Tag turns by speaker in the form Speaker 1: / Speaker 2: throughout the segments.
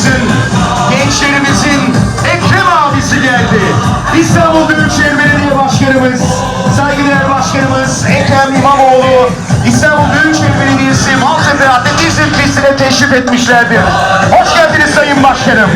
Speaker 1: çocuklarımızın, gençlerimizin Ekrem abisi geldi. İstanbul Büyükşehir Belediye Başkanımız, saygıdeğer başkanımız Ekrem İmamoğlu, İstanbul Büyükşehir Belediyesi Maltepe Atletizm pistine teşrif etmişlerdir. Hoş geldiniz Sayın Başkanım.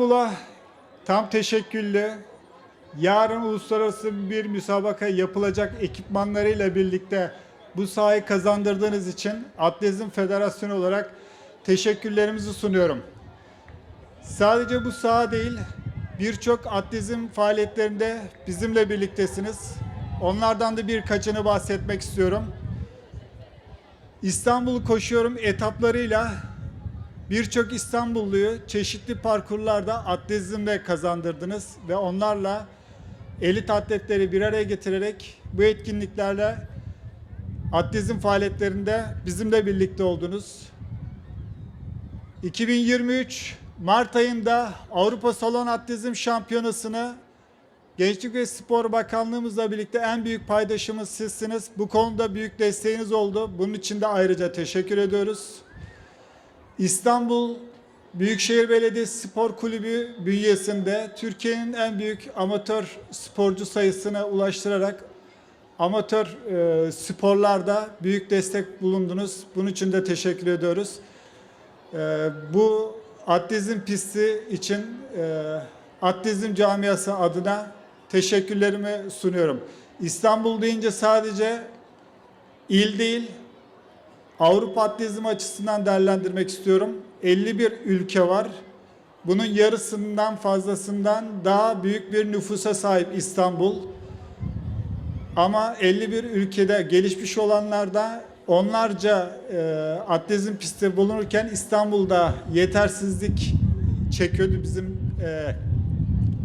Speaker 2: İstanbul'a tam teşekküllü. Yarın uluslararası bir müsabaka yapılacak ekipmanlarıyla birlikte bu sahayı kazandırdığınız için Atletizm Federasyonu olarak teşekkürlerimizi sunuyorum. Sadece bu saha değil, birçok atletizm faaliyetlerinde bizimle birliktesiniz. Onlardan da birkaçını bahsetmek istiyorum. İstanbul koşuyorum etaplarıyla Birçok İstanbulluyu çeşitli parkurlarda atletizmde kazandırdınız ve onlarla elit atletleri bir araya getirerek bu etkinliklerle atletizm faaliyetlerinde bizimle birlikte oldunuz. 2023 Mart ayında Avrupa Salon Atletizm Şampiyonası'nı Gençlik ve Spor Bakanlığımızla birlikte en büyük paydaşımız sizsiniz. Bu konuda büyük desteğiniz oldu. Bunun için de ayrıca teşekkür ediyoruz. İstanbul Büyükşehir Belediyesi Spor Kulübü bünyesinde Türkiye'nin en büyük amatör sporcu sayısına ulaştırarak amatör e, sporlarda büyük destek bulundunuz. Bunun için de teşekkür ediyoruz. E, bu atletizm pisti için e, atletizm camiası adına teşekkürlerimi sunuyorum. İstanbul deyince sadece il değil, Avrupa atletizm açısından değerlendirmek istiyorum. 51 ülke var. Bunun yarısından fazlasından daha büyük bir nüfusa sahip İstanbul. Ama 51 ülkede gelişmiş olanlarda onlarca e, atletizm pisti bulunurken İstanbul'da yetersizlik çekiyordu bizim e,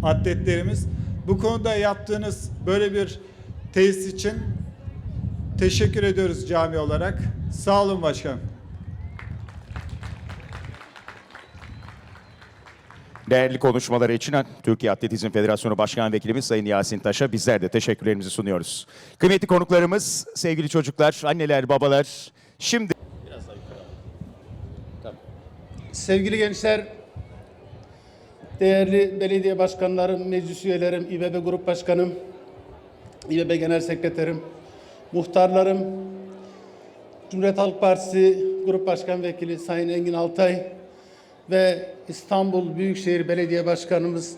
Speaker 2: atletlerimiz. Bu konuda yaptığınız böyle bir tesis için Teşekkür ediyoruz cami olarak. Sağ olun başkanım.
Speaker 3: Değerli konuşmaları için Türkiye Atletizm Federasyonu Başkan Vekilimiz Sayın Yasin Taş'a bizler de teşekkürlerimizi sunuyoruz. Kıymetli konuklarımız, sevgili çocuklar, anneler, babalar, şimdi
Speaker 4: Sevgili gençler, değerli belediye başkanlarım, meclis üyelerim, İBB Grup Başkanım, İBB Genel Sekreterim, muhtarlarım, Cumhuriyet Halk Partisi Grup Başkan Vekili Sayın Engin Altay ve İstanbul Büyükşehir Belediye Başkanımız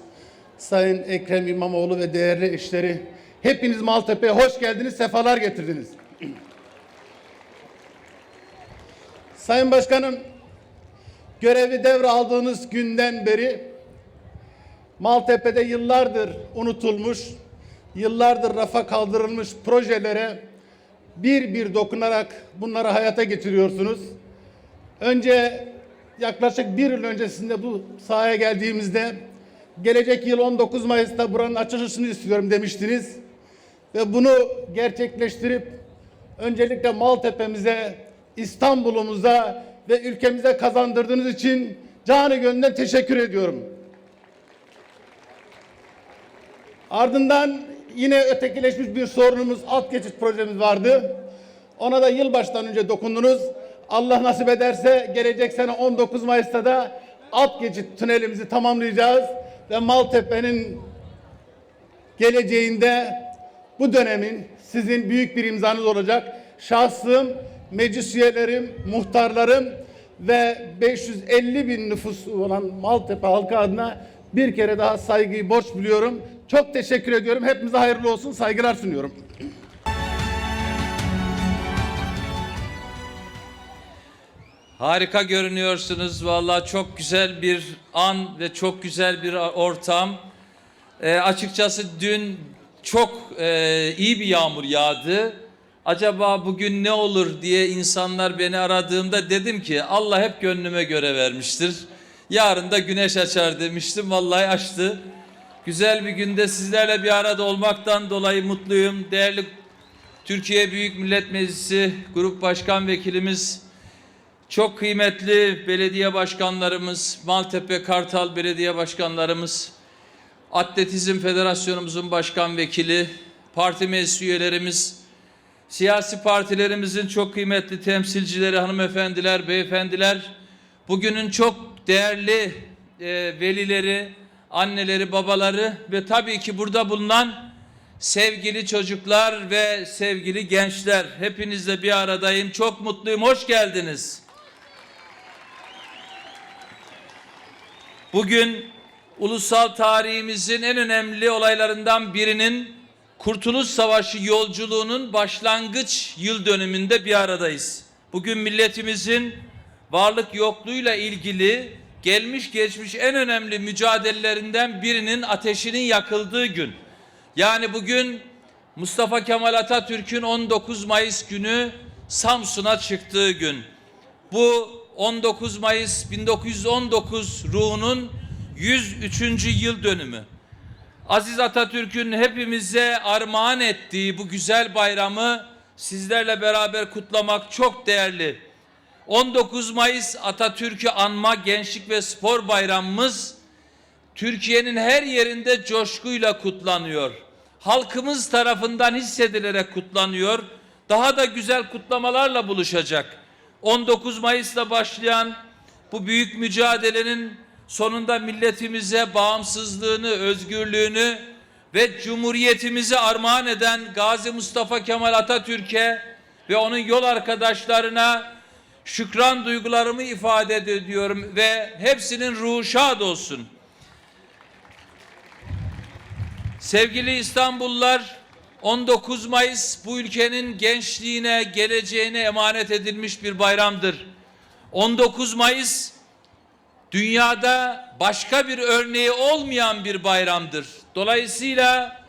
Speaker 4: Sayın Ekrem İmamoğlu ve değerli eşleri hepiniz Maltepe'ye hoş geldiniz, sefalar getirdiniz. Sayın Başkanım, görevi devraldığınız günden beri Maltepe'de yıllardır unutulmuş, yıllardır rafa kaldırılmış projelere bir bir dokunarak bunları hayata getiriyorsunuz. Önce yaklaşık bir yıl öncesinde bu sahaya geldiğimizde gelecek yıl 19 Mayıs'ta buranın açılışını istiyorum demiştiniz. Ve bunu gerçekleştirip öncelikle Maltepe'mize, İstanbul'umuza ve ülkemize kazandırdığınız için canı gönülden teşekkür ediyorum. Ardından yine ötekileşmiş bir sorunumuz, alt geçit projemiz vardı. Ona da yılbaştan önce dokundunuz. Allah nasip ederse gelecek sene 19 Mayıs'ta da alt geçit tünelimizi tamamlayacağız ve Maltepe'nin geleceğinde bu dönemin sizin büyük bir imzanız olacak. Şahsım, meclis üyelerim, muhtarlarım ve 550 bin nüfus olan Maltepe halkı adına bir kere daha saygıyı borç biliyorum. Çok teşekkür ediyorum. Hepimize hayırlı olsun. Saygılar sunuyorum.
Speaker 5: Harika görünüyorsunuz. Valla çok güzel bir an ve çok güzel bir ortam. E, açıkçası dün çok e, iyi bir yağmur yağdı. Acaba bugün ne olur diye insanlar beni aradığımda dedim ki Allah hep gönlüme göre vermiştir. Yarın da güneş açar demiştim. Vallahi açtı. Güzel bir günde sizlerle bir arada olmaktan dolayı mutluyum. Değerli Türkiye Büyük Millet Meclisi Grup Başkan Vekilimiz çok kıymetli belediye başkanlarımız, Maltepe Kartal Belediye Başkanlarımız, Atletizm Federasyonumuzun başkan vekili, parti meclis üyelerimiz, siyasi partilerimizin çok kıymetli temsilcileri, hanımefendiler, beyefendiler, bugünün çok değerli e, velileri, anneleri, babaları ve tabii ki burada bulunan sevgili çocuklar ve sevgili gençler. Hepinizle bir aradayım. Çok mutluyum. Hoş geldiniz. Bugün ulusal tarihimizin en önemli olaylarından birinin Kurtuluş Savaşı yolculuğunun başlangıç yıl dönümünde bir aradayız. Bugün milletimizin varlık yokluğuyla ilgili gelmiş geçmiş en önemli mücadelelerinden birinin ateşinin yakıldığı gün. Yani bugün Mustafa Kemal Atatürk'ün 19 Mayıs günü Samsun'a çıktığı gün. Bu 19 Mayıs 1919 ruhunun 103. yıl dönümü. Aziz Atatürk'ün hepimize armağan ettiği bu güzel bayramı sizlerle beraber kutlamak çok değerli. 19 Mayıs Atatürk'ü anma gençlik ve spor bayramımız Türkiye'nin her yerinde coşkuyla kutlanıyor. Halkımız tarafından hissedilerek kutlanıyor. Daha da güzel kutlamalarla buluşacak. 19 Mayıs'ta başlayan bu büyük mücadelenin sonunda milletimize bağımsızlığını, özgürlüğünü ve cumhuriyetimizi armağan eden Gazi Mustafa Kemal Atatürk'e ve onun yol arkadaşlarına şükran duygularımı ifade ediyorum ve hepsinin ruhu şad olsun. Sevgili İstanbullular, 19 Mayıs bu ülkenin gençliğine, geleceğine emanet edilmiş bir bayramdır. 19 Mayıs dünyada başka bir örneği olmayan bir bayramdır. Dolayısıyla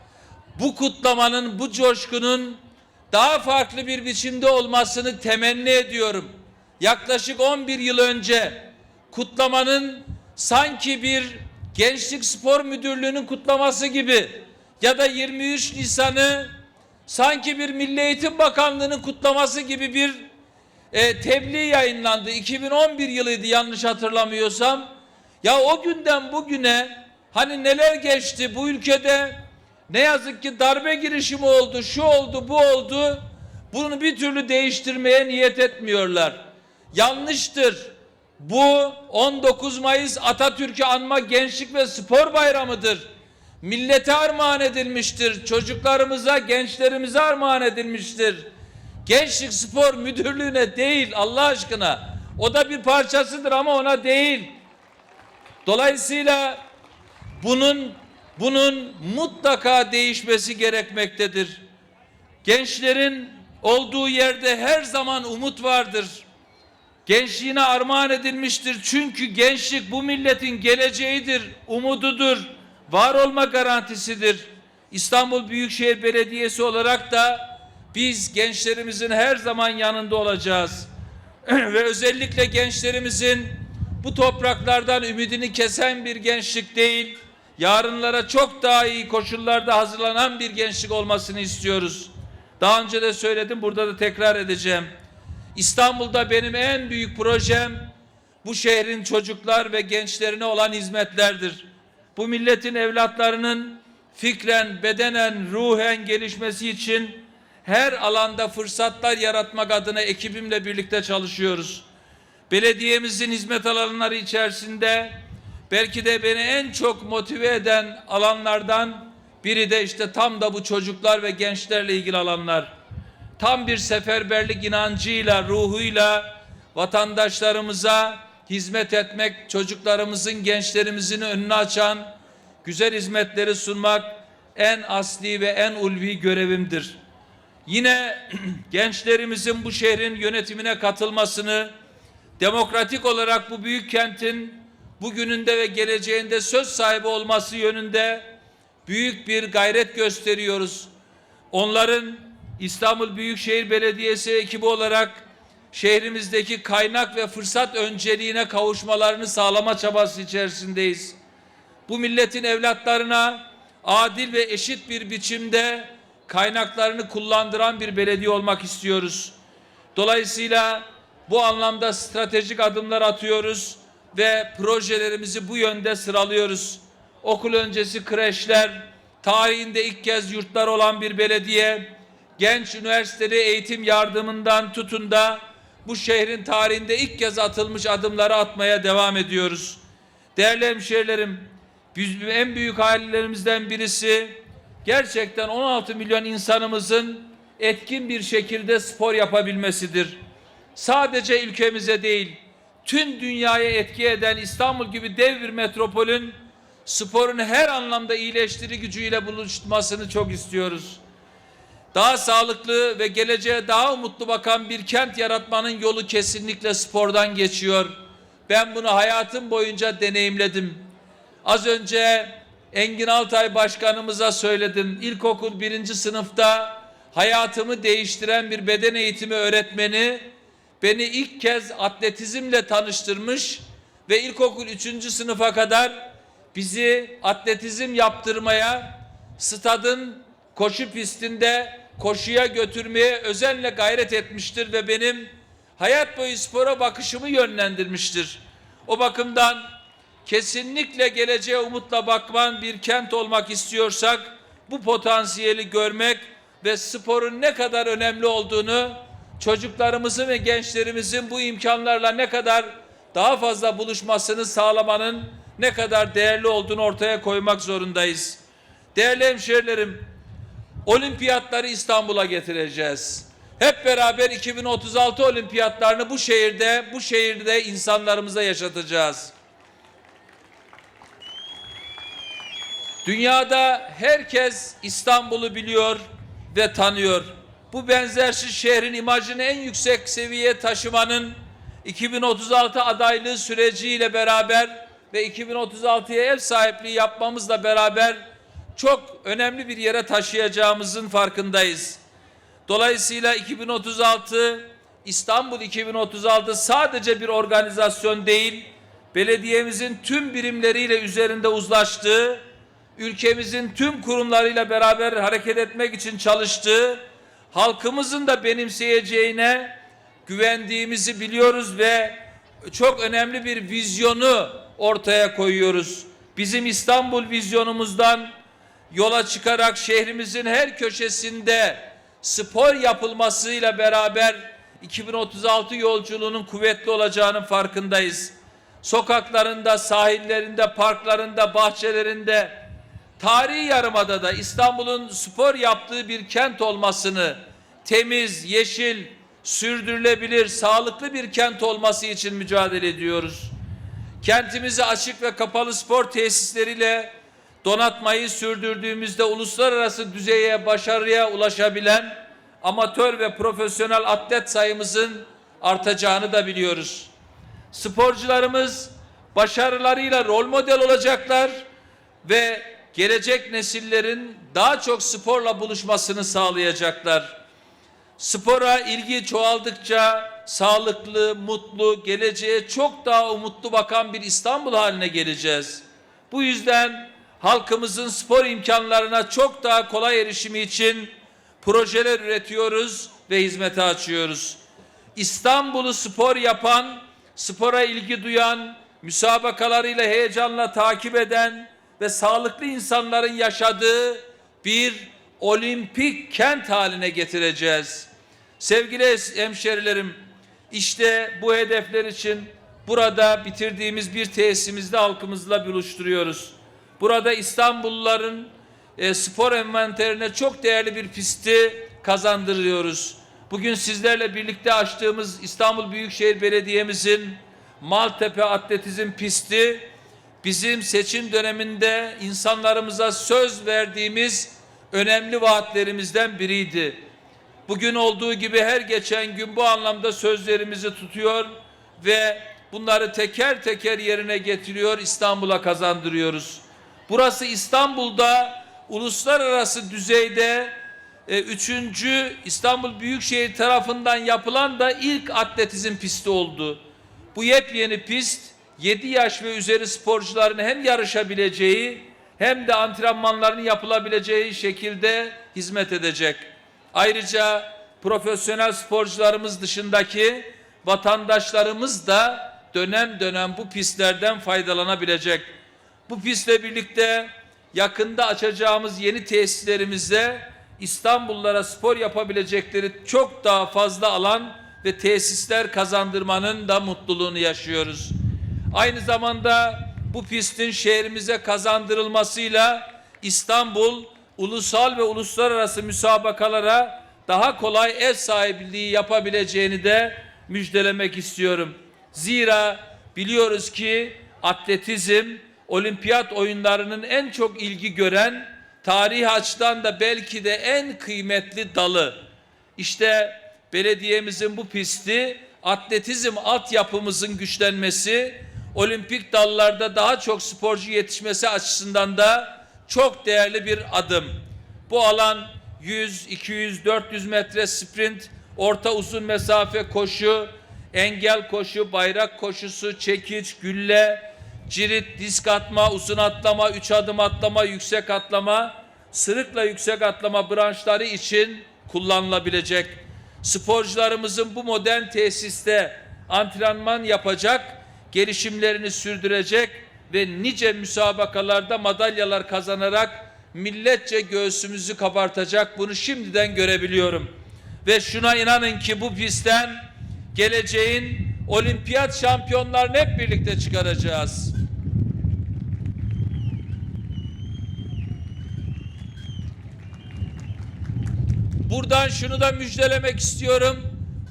Speaker 5: bu kutlamanın, bu coşkunun daha farklı bir biçimde olmasını temenni ediyorum. Yaklaşık 11 yıl önce kutlamanın sanki bir Gençlik Spor Müdürlüğü'nün kutlaması gibi ya da 23 Nisan'ı sanki bir Milli Eğitim Bakanlığı'nın kutlaması gibi bir e, tebliğ yayınlandı. 2011 yılıydı yanlış hatırlamıyorsam. Ya o günden bugüne hani neler geçti bu ülkede ne yazık ki darbe girişimi oldu, şu oldu, bu oldu. Bunu bir türlü değiştirmeye niyet etmiyorlar. Yanlıştır. Bu 19 Mayıs Atatürk'ü anma gençlik ve spor bayramıdır. Millete armağan edilmiştir. Çocuklarımıza, gençlerimize armağan edilmiştir. Gençlik Spor Müdürlüğü'ne değil Allah aşkına. O da bir parçasıdır ama ona değil. Dolayısıyla bunun bunun mutlaka değişmesi gerekmektedir. Gençlerin olduğu yerde her zaman umut vardır. Gençliğine armağan edilmiştir. Çünkü gençlik bu milletin geleceğidir, umududur, var olma garantisidir. İstanbul Büyükşehir Belediyesi olarak da biz gençlerimizin her zaman yanında olacağız. Ve özellikle gençlerimizin bu topraklardan ümidini kesen bir gençlik değil, yarınlara çok daha iyi koşullarda hazırlanan bir gençlik olmasını istiyoruz. Daha önce de söyledim, burada da tekrar edeceğim. İstanbul'da benim en büyük projem bu şehrin çocuklar ve gençlerine olan hizmetlerdir. Bu milletin evlatlarının fikren, bedenen, ruhen gelişmesi için her alanda fırsatlar yaratmak adına ekibimle birlikte çalışıyoruz. Belediyemizin hizmet alanları içerisinde belki de beni en çok motive eden alanlardan biri de işte tam da bu çocuklar ve gençlerle ilgili alanlar. Tam bir seferberlik inancıyla, ruhuyla vatandaşlarımıza hizmet etmek, çocuklarımızın, gençlerimizin önünü açan güzel hizmetleri sunmak en asli ve en ulvi görevimdir. Yine gençlerimizin bu şehrin yönetimine katılmasını, demokratik olarak bu büyük kentin bugününde ve geleceğinde söz sahibi olması yönünde büyük bir gayret gösteriyoruz. Onların İstanbul Büyükşehir Belediyesi ekibi olarak şehrimizdeki kaynak ve fırsat önceliğine kavuşmalarını sağlama çabası içerisindeyiz. Bu milletin evlatlarına adil ve eşit bir biçimde kaynaklarını kullandıran bir belediye olmak istiyoruz. Dolayısıyla bu anlamda stratejik adımlar atıyoruz ve projelerimizi bu yönde sıralıyoruz. Okul öncesi kreşler, tarihinde ilk kez yurtlar olan bir belediye, genç üniversiteli eğitim yardımından tutun da bu şehrin tarihinde ilk kez atılmış adımları atmaya devam ediyoruz. Değerli hemşehrilerim, biz en büyük hayallerimizden birisi gerçekten 16 milyon insanımızın etkin bir şekilde spor yapabilmesidir. Sadece ülkemize değil, tüm dünyaya etki eden İstanbul gibi dev bir metropolün sporun her anlamda iyileştiri gücüyle buluşmasını çok istiyoruz. Daha sağlıklı ve geleceğe daha umutlu bakan bir kent yaratmanın yolu kesinlikle spordan geçiyor. Ben bunu hayatım boyunca deneyimledim. Az önce Engin Altay Başkanımıza söyledim. İlkokul birinci sınıfta hayatımı değiştiren bir beden eğitimi öğretmeni beni ilk kez atletizmle tanıştırmış ve ilkokul üçüncü sınıfa kadar bizi atletizm yaptırmaya stadın koşu pistinde koşuya götürmeye özenle gayret etmiştir ve benim hayat boyu spora bakışımı yönlendirmiştir. O bakımdan kesinlikle geleceğe umutla bakman bir kent olmak istiyorsak bu potansiyeli görmek ve sporun ne kadar önemli olduğunu çocuklarımızın ve gençlerimizin bu imkanlarla ne kadar daha fazla buluşmasını sağlamanın ne kadar değerli olduğunu ortaya koymak zorundayız. Değerli hemşehrilerim, olimpiyatları İstanbul'a getireceğiz. Hep beraber 2036 olimpiyatlarını bu şehirde, bu şehirde insanlarımıza yaşatacağız. Dünyada herkes İstanbul'u biliyor ve tanıyor. Bu benzersiz şehrin imajını en yüksek seviyeye taşımanın 2036 adaylığı süreciyle beraber ve 2036'ya ev sahipliği yapmamızla beraber çok önemli bir yere taşıyacağımızın farkındayız. Dolayısıyla 2036 İstanbul 2036 sadece bir organizasyon değil, belediyemizin tüm birimleriyle üzerinde uzlaştığı, ülkemizin tüm kurumlarıyla beraber hareket etmek için çalıştığı, halkımızın da benimseyeceğine güvendiğimizi biliyoruz ve çok önemli bir vizyonu ortaya koyuyoruz. Bizim İstanbul vizyonumuzdan yola çıkarak şehrimizin her köşesinde spor yapılmasıyla beraber 2036 yolculuğunun kuvvetli olacağının farkındayız. Sokaklarında, sahillerinde, parklarında, bahçelerinde, tarihi yarımadada İstanbul'un spor yaptığı bir kent olmasını, temiz, yeşil, sürdürülebilir, sağlıklı bir kent olması için mücadele ediyoruz. Kentimizi açık ve kapalı spor tesisleriyle donatmayı sürdürdüğümüzde uluslararası düzeye başarıya ulaşabilen amatör ve profesyonel atlet sayımızın artacağını da biliyoruz. Sporcularımız başarılarıyla rol model olacaklar ve gelecek nesillerin daha çok sporla buluşmasını sağlayacaklar. Spora ilgi çoğaldıkça sağlıklı, mutlu, geleceğe çok daha umutlu bakan bir İstanbul haline geleceğiz. Bu yüzden halkımızın spor imkanlarına çok daha kolay erişimi için projeler üretiyoruz ve hizmete açıyoruz. İstanbul'u spor yapan, spora ilgi duyan, müsabakalarıyla heyecanla takip eden ve sağlıklı insanların yaşadığı bir olimpik kent haline getireceğiz. Sevgili hemşerilerim, işte bu hedefler için burada bitirdiğimiz bir tesisimizde halkımızla buluşturuyoruz. Burada İstanbulluların e, spor envanterine çok değerli bir pisti kazandırıyoruz. Bugün sizlerle birlikte açtığımız İstanbul Büyükşehir Belediye'mizin Maltepe Atletizm pisti bizim seçim döneminde insanlarımıza söz verdiğimiz önemli vaatlerimizden biriydi. Bugün olduğu gibi her geçen gün bu anlamda sözlerimizi tutuyor ve bunları teker teker yerine getiriyor, İstanbul'a kazandırıyoruz. Burası İstanbul'da uluslararası düzeyde e, üçüncü İstanbul Büyükşehir tarafından yapılan da ilk atletizm pisti oldu. Bu yepyeni pist 7 yaş ve üzeri sporcuların hem yarışabileceği hem de antrenmanlarının yapılabileceği şekilde hizmet edecek. Ayrıca profesyonel sporcularımız dışındaki vatandaşlarımız da dönem dönem bu pistlerden faydalanabilecek. Bu pistle birlikte yakında açacağımız yeni tesislerimizde İstanbullulara spor yapabilecekleri çok daha fazla alan ve tesisler kazandırmanın da mutluluğunu yaşıyoruz. Aynı zamanda bu pistin şehrimize kazandırılmasıyla İstanbul ulusal ve uluslararası müsabakalara daha kolay ev sahipliği yapabileceğini de müjdelemek istiyorum. Zira biliyoruz ki atletizm olimpiyat oyunlarının en çok ilgi gören tarih açıdan da belki de en kıymetli dalı. İşte belediyemizin bu pisti atletizm altyapımızın güçlenmesi, olimpik dallarda daha çok sporcu yetişmesi açısından da çok değerli bir adım. Bu alan 100, 200, 400 metre sprint, orta uzun mesafe koşu, engel koşu, bayrak koşusu, çekiç, gülle, cirit, disk atma, uzun atlama, üç adım atlama, yüksek atlama, sırıkla yüksek atlama branşları için kullanılabilecek. Sporcularımızın bu modern tesiste antrenman yapacak, gelişimlerini sürdürecek ve nice müsabakalarda madalyalar kazanarak milletçe göğsümüzü kabartacak bunu şimdiden görebiliyorum. Ve şuna inanın ki bu pistten geleceğin olimpiyat şampiyonlarını hep birlikte çıkaracağız. Buradan şunu da müjdelemek istiyorum.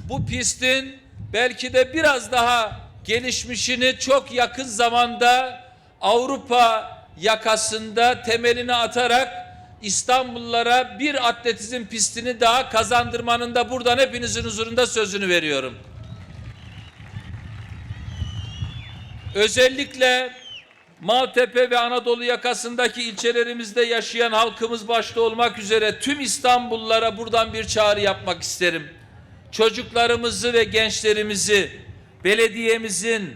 Speaker 5: Bu pistin belki de biraz daha gelişmişini çok yakın zamanda Avrupa yakasında temelini atarak İstanbullulara bir atletizm pistini daha kazandırmanın da buradan hepinizin huzurunda sözünü veriyorum. Özellikle Maltepe ve Anadolu yakasındaki ilçelerimizde yaşayan halkımız başta olmak üzere tüm İstanbullulara buradan bir çağrı yapmak isterim. Çocuklarımızı ve gençlerimizi belediyemizin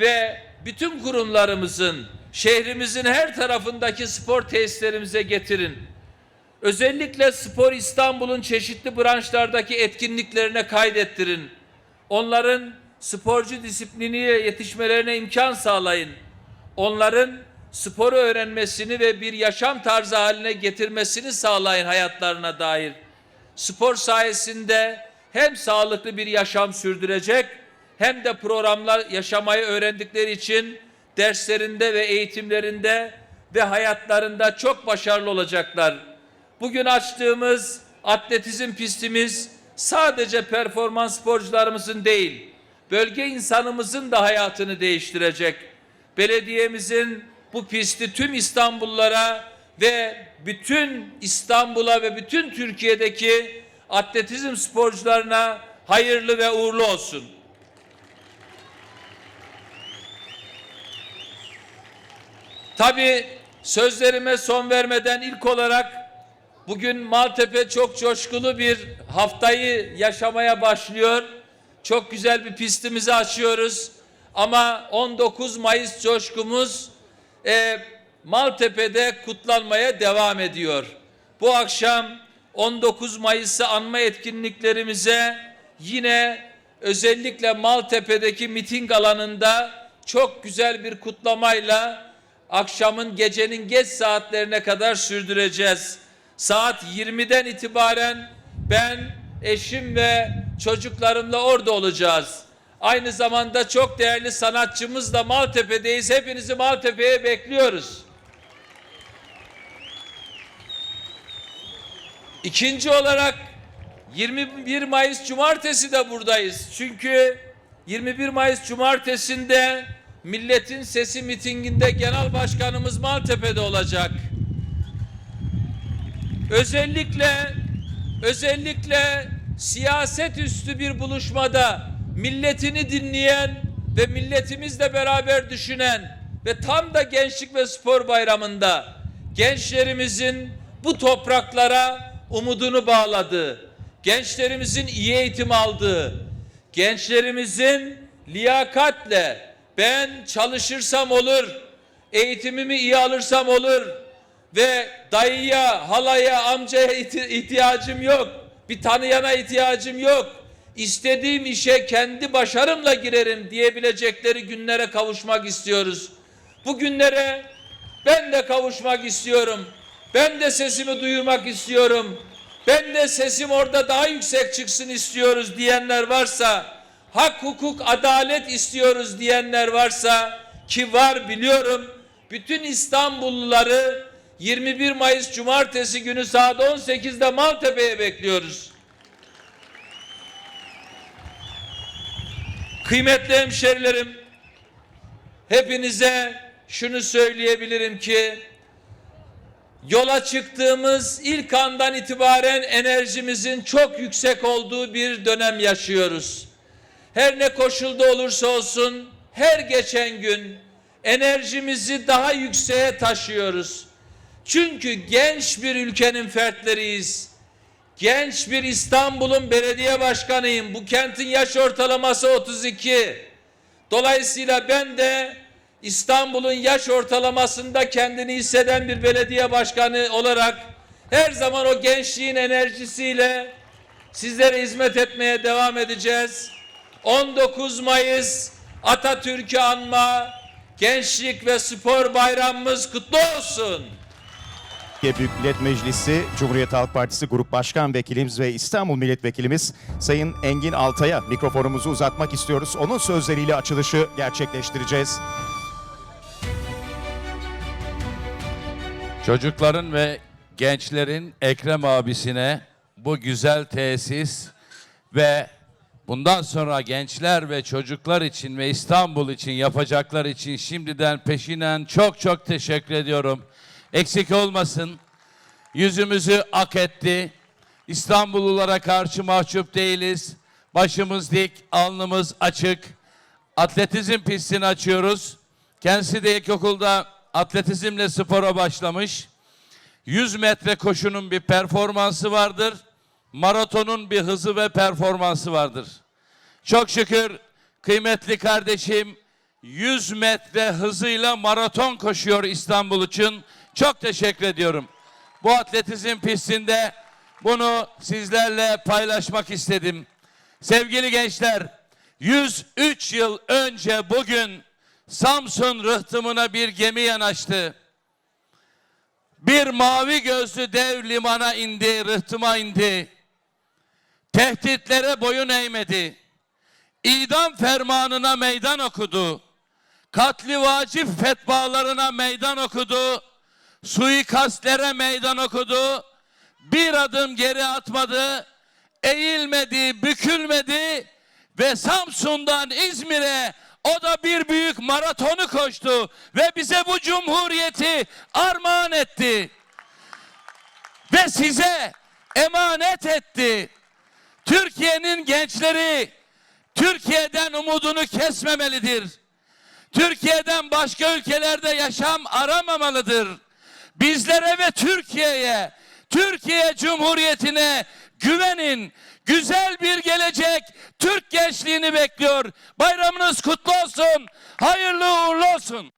Speaker 5: ve bütün kurumlarımızın şehrimizin her tarafındaki spor tesislerimize getirin. Özellikle Spor İstanbul'un çeşitli branşlardaki etkinliklerine kaydettirin. Onların sporcu disipliniyle yetişmelerine imkan sağlayın. Onların sporu öğrenmesini ve bir yaşam tarzı haline getirmesini sağlayın hayatlarına dair. Spor sayesinde hem sağlıklı bir yaşam sürdürecek hem de programlar yaşamayı öğrendikleri için derslerinde ve eğitimlerinde ve hayatlarında çok başarılı olacaklar. Bugün açtığımız atletizm pistimiz sadece performans sporcularımızın değil, bölge insanımızın da hayatını değiştirecek. Belediyemizin bu pisti tüm İstanbullulara ve bütün İstanbul'a ve bütün Türkiye'deki atletizm sporcularına hayırlı ve uğurlu olsun. Tabii sözlerime son vermeden ilk olarak bugün Maltepe çok coşkulu bir haftayı yaşamaya başlıyor. Çok güzel bir pistimizi açıyoruz. Ama 19 Mayıs coşkumuz e, Maltepe'de kutlanmaya devam ediyor. Bu akşam 19 Mayıs'ı anma etkinliklerimize yine özellikle Maltepe'deki miting alanında çok güzel bir kutlamayla akşamın gecenin geç saatlerine kadar sürdüreceğiz. Saat 20'den itibaren ben, eşim ve çocuklarımla orada olacağız. Aynı zamanda çok değerli sanatçımız da Maltepe'deyiz. Hepinizi Maltepe'ye bekliyoruz. İkinci olarak 21 Mayıs Cumartesi de buradayız. Çünkü 21 Mayıs Cumartesi'nde Milletin Sesi mitinginde Genel Başkanımız Maltepe'de olacak. Özellikle özellikle siyaset üstü bir buluşmada milletini dinleyen ve milletimizle beraber düşünen ve tam da Gençlik ve Spor Bayramı'nda gençlerimizin bu topraklara umudunu bağladığı, gençlerimizin iyi eğitim aldığı, gençlerimizin liyakatle ben çalışırsam olur, eğitimimi iyi alırsam olur ve dayıya, halaya, amcaya ihti- ihtiyacım yok, bir tanıyana ihtiyacım yok, istediğim işe kendi başarımla girerim diyebilecekleri günlere kavuşmak istiyoruz. Bu günlere ben de kavuşmak istiyorum. Ben de sesimi duyurmak istiyorum. Ben de sesim orada daha yüksek çıksın istiyoruz diyenler varsa, hak, hukuk, adalet istiyoruz diyenler varsa ki var biliyorum. Bütün İstanbulluları 21 Mayıs Cumartesi günü saat 18'de Maltepe'ye bekliyoruz. Kıymetli hemşerilerim, hepinize şunu söyleyebilirim ki yola çıktığımız ilk andan itibaren enerjimizin çok yüksek olduğu bir dönem yaşıyoruz. Her ne koşulda olursa olsun her geçen gün enerjimizi daha yükseğe taşıyoruz. Çünkü genç bir ülkenin fertleriyiz. Genç bir İstanbul'un belediye başkanıyım. Bu kentin yaş ortalaması 32. Dolayısıyla ben de İstanbul'un yaş ortalamasında kendini hisseden bir belediye başkanı olarak her zaman o gençliğin enerjisiyle sizlere hizmet etmeye devam edeceğiz. 19 Mayıs Atatürk'ü anma Gençlik ve Spor Bayramımız kutlu olsun.
Speaker 3: Türkiye Büyük Millet Meclisi Cumhuriyet Halk Partisi Grup Başkan Vekilimiz ve İstanbul Milletvekilimiz Sayın Engin Altay'a mikrofonumuzu uzatmak istiyoruz. Onun sözleriyle açılışı gerçekleştireceğiz.
Speaker 6: Çocukların ve gençlerin Ekrem abisine bu güzel tesis ve bundan sonra gençler ve çocuklar için ve İstanbul için yapacaklar için şimdiden peşinen çok çok teşekkür ediyorum. Eksik olmasın. Yüzümüzü ak etti. İstanbullulara karşı mahcup değiliz. Başımız dik, alnımız açık. Atletizm pistini açıyoruz. Kendisi de ilkokulda atletizmle spora başlamış. 100 metre koşunun bir performansı vardır. Maratonun bir hızı ve performansı vardır. Çok şükür kıymetli kardeşim 100 metre hızıyla maraton koşuyor İstanbul için. Çok teşekkür ediyorum. Bu atletizm pistinde bunu sizlerle paylaşmak istedim. Sevgili gençler, 103 yıl önce bugün Samsun rıhtımına bir gemi yanaştı. Bir mavi gözlü dev limana indi, rıhtıma indi. Tehditlere boyun eğmedi. İdam fermanına meydan okudu. Katli vacip fetvalarına meydan okudu. Suikastlere meydan okudu. Bir adım geri atmadı. Eğilmedi, bükülmedi ve Samsun'dan İzmir'e o da bir büyük maratonu koştu ve bize bu cumhuriyeti armağan etti. Ve size emanet etti. Türkiye'nin gençleri Türkiye'den umudunu kesmemelidir. Türkiye'den başka ülkelerde yaşam aramamalıdır. Bizlere ve Türkiye'ye, Türkiye Cumhuriyeti'ne güvenin. Güzel bir gelecek Türk gençliğini bekliyor. Bayramınız kutlu olsun. Hayırlı uğurlu olsun.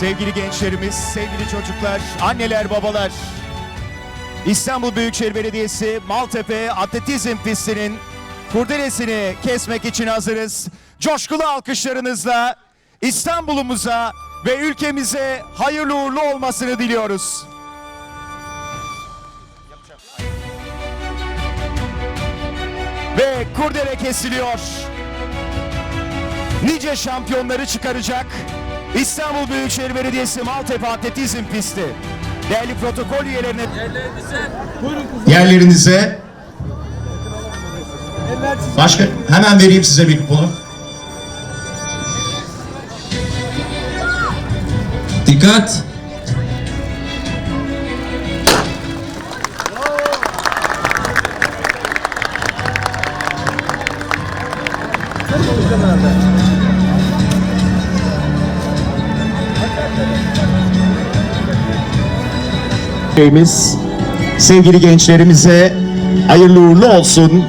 Speaker 3: Sevgili gençlerimiz, sevgili çocuklar, anneler, babalar. İstanbul Büyükşehir Belediyesi Maltepe Atletizm Pisti'nin kurdelesini kesmek için hazırız. Coşkulu alkışlarınızla İstanbul'umuza ve ülkemize hayırlı uğurlu olmasını diliyoruz. Ve kurdele kesiliyor.
Speaker 5: nice şampiyonları çıkaracak İstanbul Büyükşehir Belediyesi Maltepe Atletizm Pisti. Değerli protokol üyelerine
Speaker 3: Yerlerinize. Başka hemen vereyim size mikrofonu.
Speaker 7: Dikkat!
Speaker 3: Şeyimiz, sevgili gençlerimize hayırlı uğurlu olsun.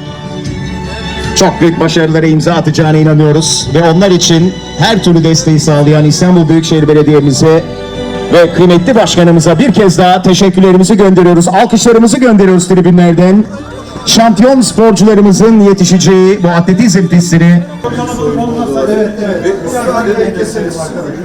Speaker 3: Çok büyük başarılara imza atacağına inanıyoruz ve onlar için her türlü desteği sağlayan İstanbul Büyükşehir Belediye'mize ve kıymetli başkanımıza bir kez daha teşekkürlerimizi gönderiyoruz. Alkışlarımızı gönderiyoruz tribünlerden. Şampiyon sporcularımızın yetişeceği bu atletizm pistini